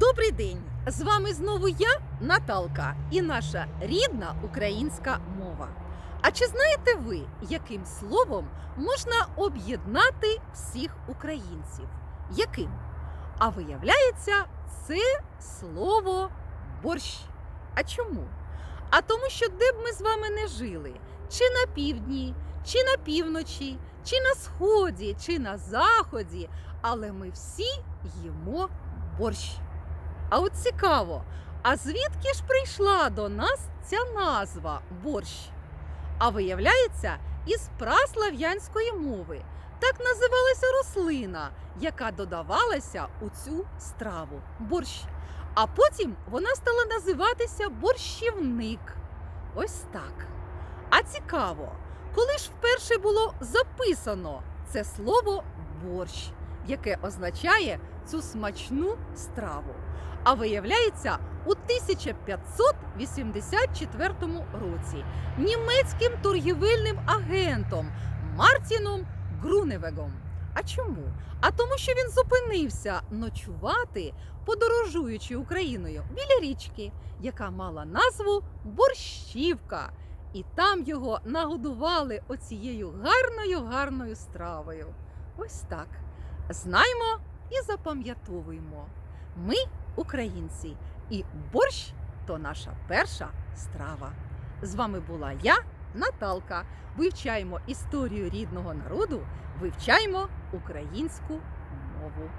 Добрий день! З вами знову я, Наталка, і наша рідна українська мова. А чи знаєте ви, яким словом можна об'єднати всіх українців? Яким? А виявляється, це слово борщ. А чому? А тому, що де б ми з вами не жили, чи на півдні, чи на півночі, чи на сході, чи на заході, але ми всі їмо борщ. А от цікаво, а звідки ж прийшла до нас ця назва борщ? А виявляється, із праслав'янської мови. Так називалася рослина, яка додавалася у цю страву борщ. А потім вона стала називатися борщівник. Ось так. А цікаво, коли ж вперше було записано це слово борщ, яке означає цю смачну страву. А виявляється, у 1584 році німецьким торгівельним агентом Мартіном Груневегом. А чому? А тому, що він зупинився ночувати, подорожуючи Україною біля річки, яка мала назву Борщівка. І там його нагодували оцією гарною гарною стравою. Ось так. Знаймо і запам'ятовуємо. Ми українці, і борщ то наша перша страва. З вами була я, Наталка. Вивчаємо історію рідного народу, вивчаємо українську мову.